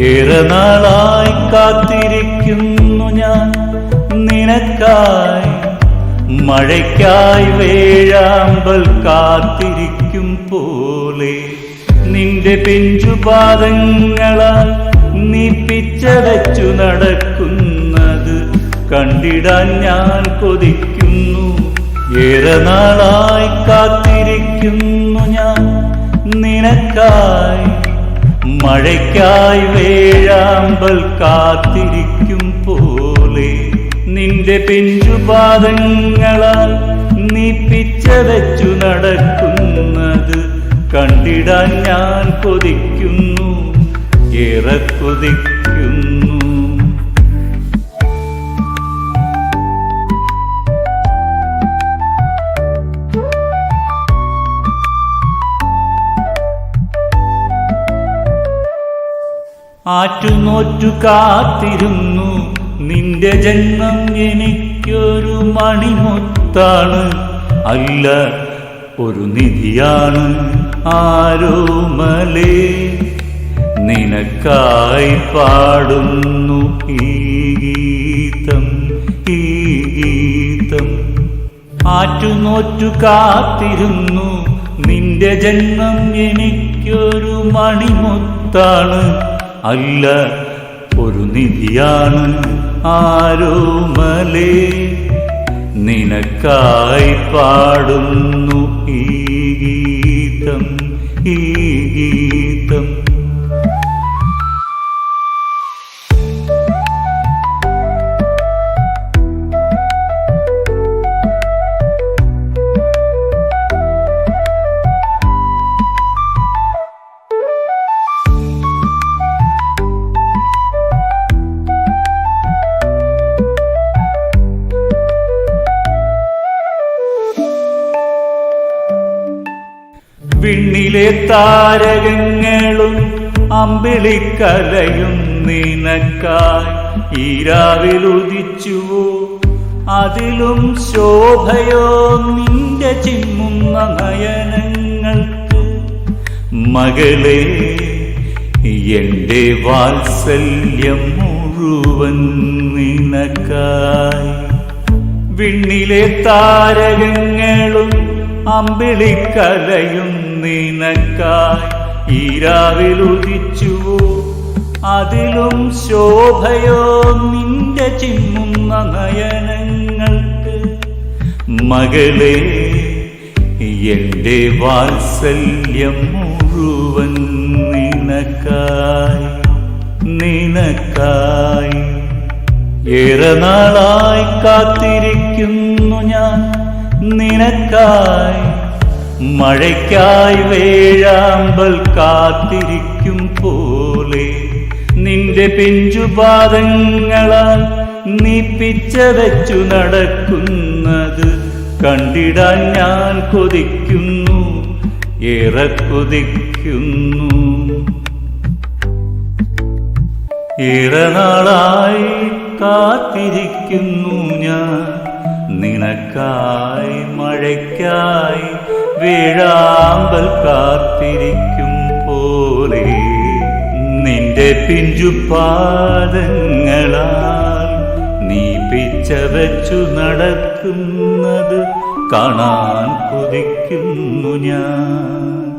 ഏറെ കാത്തിരിക്കുന്നു ഞാൻ നിനക്കായി. മഴയ്ക്കായി വേഴാമ്പൽ കാത്തിരിക്കും പോലെ നിന്റെ പിഞ്ചുപാദങ്ങളാൽ നീ പിച്ചടച്ചു നടക്കുന്നത് കണ്ടിടാൻ ഞാൻ കൊതിക്കുന്നു. ഏറെ നാളായി കാത്തിരിക്കുന്നു ഞാൻ. നിനക്കായി മഴയ്ക്കായി വേഴാമ്പൽ കാത്തിരിക്കും പോലെ നിന്റെ പിഞ്ചുപാദങ്ങളാൽ നീ പിച്ചതച്ചു നടക്കുന്നത് കണ്ടിടാൻ ഞാൻ കൊതിക്കുന്നു. ഏറെ ആറ്റുനോറ്റു കാത്തിരുന്നു. നിന്റെ ജന്മം എനിക്കൊരു മണിമുത്താണ്. അല്ല ഒരു നിധിയാണ് ആരോമലേ. നിനക്കായി പാടുന്നു ഈ ഗീതം ഈ ഗീതം. ആറ്റുനോറ്റു കാത്തിരുന്നു നിന്റെ ജന്മം എനിക്കൊരു മണിമുത്താണ്. അല്ല ഒരു നിധിയാണ് ആരോ മലേ. നിനക്കായി പാടുന്നു ഈ ഗീതം ഈ ഗീതം. വിണ്ണിലെ താരകങ്ങളും അമ്പിളിക്കലയും നിനക്കായി ഈരാവിൽ ഉദിച്ചുവോ? അതിലും ശോഭയോ നിന്റെ ചിമ്മുന്ന നയനങ്ങൾക്ക്? മകളെ എന്റെ വാത്സല്യം മുഴുവൻ നിനക്കായി. വിണ്ണിലെ താരകങ്ങളും അമ്പിളിക്കലയും നിനക്കായി ഈരാവിൽ ഉദിച്ചുവോ അതിലും ശോഭയോ നിന്റെ ചിമ്മുന്ന നയനങ്ങൾക്ക്? മകളെ എന്റെ വാത്സല്യം മുഴുവൻ നിനക്കായി നിനക്കായി. ഏറെ നാളായി കാത്തിരിക്കുന്നു ഞാൻ നിനക്കായി. മഴയ്ക്കായി വേഴാമ്പൽ കാത്തിരിക്കും പോലെ നിന്റെ പിഞ്ചുപാദങ്ങളാൽ നീ പിച്ചതച്ചു നടക്കുന്നത് കണ്ടിടാൻ ഞാൻ കൊതിക്കുന്നു ഏറെ കൊതിക്കുന്നു. ഏറെ നാളായി കാത്തിരിക്കുന്നു ഞാൻ. നിനക്കായി മഴയ്ക്കായി വീഴാമ്പൽ കാത്തിരിക്കും പോലെ നിന്റെ പിഞ്ചുപാദങ്ങളാൽ നീ പിച്ച വെച്ചു നടക്കുന്നത് കാണാൻ കൊതിക്കുന്നു ഞാൻ.